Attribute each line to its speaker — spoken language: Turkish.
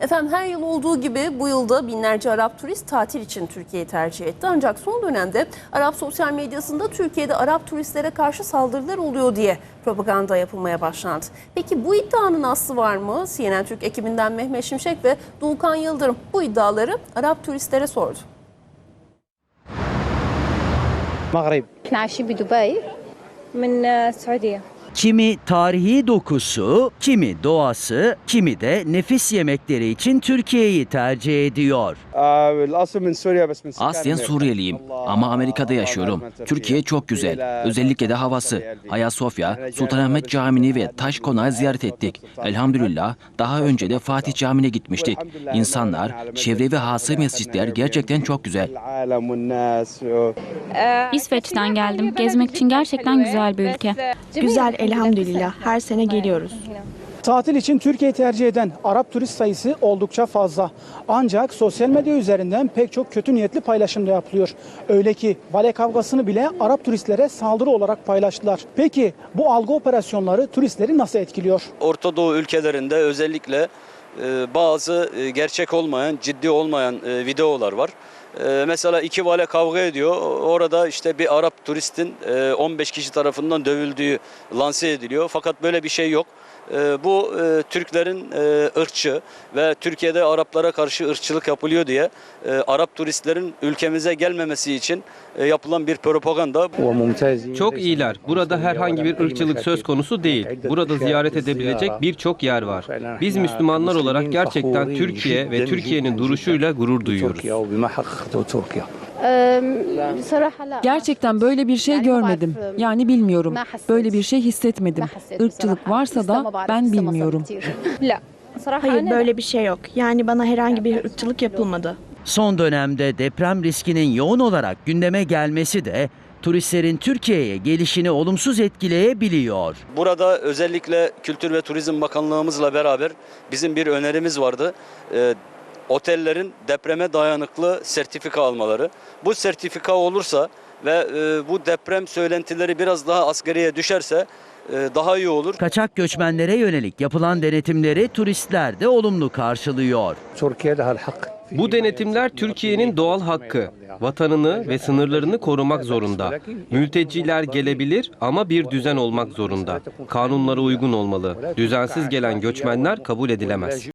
Speaker 1: Efendim her yıl olduğu gibi bu yılda binlerce Arap turist tatil için Türkiye'yi tercih etti. Ancak son dönemde Arap sosyal medyasında Türkiye'de Arap turistlere karşı saldırılar oluyor diye propaganda yapılmaya başlandı. Peki bu iddianın aslı var mı? CNN Türk ekibinden Mehmet Şimşek ve Doğukan Yıldırım bu iddiaları Arap turistlere sordu.
Speaker 2: مغرب
Speaker 3: احنا عايشين بدبي من آه، السعودية
Speaker 4: Kimi tarihi dokusu, kimi doğası, kimi de nefis yemekleri için Türkiye'yi tercih ediyor.
Speaker 5: Aslen Suriyeliyim ama Amerika'da yaşıyorum. Türkiye çok güzel. Özellikle de havası. Ayasofya, Sultanahmet Camii ve Taş Konağı ziyaret ettik. Elhamdülillah daha önce de Fatih Camii'ne gitmiştik. İnsanlar, çevre ve hası mescitler gerçekten çok güzel.
Speaker 6: İsveç'ten geldim. Gezmek için gerçekten güzel bir ülke.
Speaker 7: Güzel elhamdülillah. Her sene geliyoruz.
Speaker 8: Tatil için Türkiye'yi tercih eden Arap turist sayısı oldukça fazla. Ancak sosyal medya üzerinden pek çok kötü niyetli paylaşım da yapılıyor. Öyle ki vale kavgasını bile Arap turistlere saldırı olarak paylaştılar. Peki bu algı operasyonları turistleri nasıl etkiliyor?
Speaker 9: Orta Doğu ülkelerinde özellikle e, bazı e, gerçek olmayan, ciddi olmayan e, videolar var. E, Mesela iki vale kavga ediyor. Orada işte bir Arap turistin e, 15 kişi tarafından dövüldüğü lanse ediliyor. Fakat böyle bir şey yok. E, Bu e, Türklerin e, ırkçı ve Türkiye'de Araplara karşı ırkçılık yapılıyor diye e, Arap turistlerin ülkemize gelmemesi için e, yapılan bir propaganda.
Speaker 10: Çok iyiler. Burada herhangi bir ırkçılık söz konusu değil. Burada ziyaret edebilecek birçok yer var. Biz Müslümanlar olarak gerçekten Türkiye ve Türkiye'nin duruşuyla gurur duyuyoruz.
Speaker 11: Gerçekten böyle bir şey görmedim. Yani bilmiyorum. Böyle bir şey hissetmedim. Irkçılık varsa da ben bilmiyorum.
Speaker 7: Hayır böyle bir şey yok. Yani bana herhangi bir ırkçılık yapılmadı.
Speaker 4: Son dönemde deprem riskinin yoğun olarak gündeme gelmesi de turistlerin Türkiye'ye gelişini olumsuz etkileyebiliyor.
Speaker 9: Burada özellikle Kültür ve Turizm Bakanlığımızla beraber bizim bir önerimiz vardı otellerin depreme dayanıklı sertifika almaları. Bu sertifika olursa ve e, bu deprem söylentileri biraz daha asgariye düşerse e, daha iyi olur.
Speaker 4: Kaçak göçmenlere yönelik yapılan denetimleri turistler de olumlu karşılıyor.
Speaker 10: Bu denetimler Türkiye'nin doğal hakkı. Vatanını ve sınırlarını korumak zorunda. Mülteciler gelebilir ama bir düzen olmak zorunda. Kanunlara uygun olmalı. Düzensiz gelen göçmenler kabul edilemez.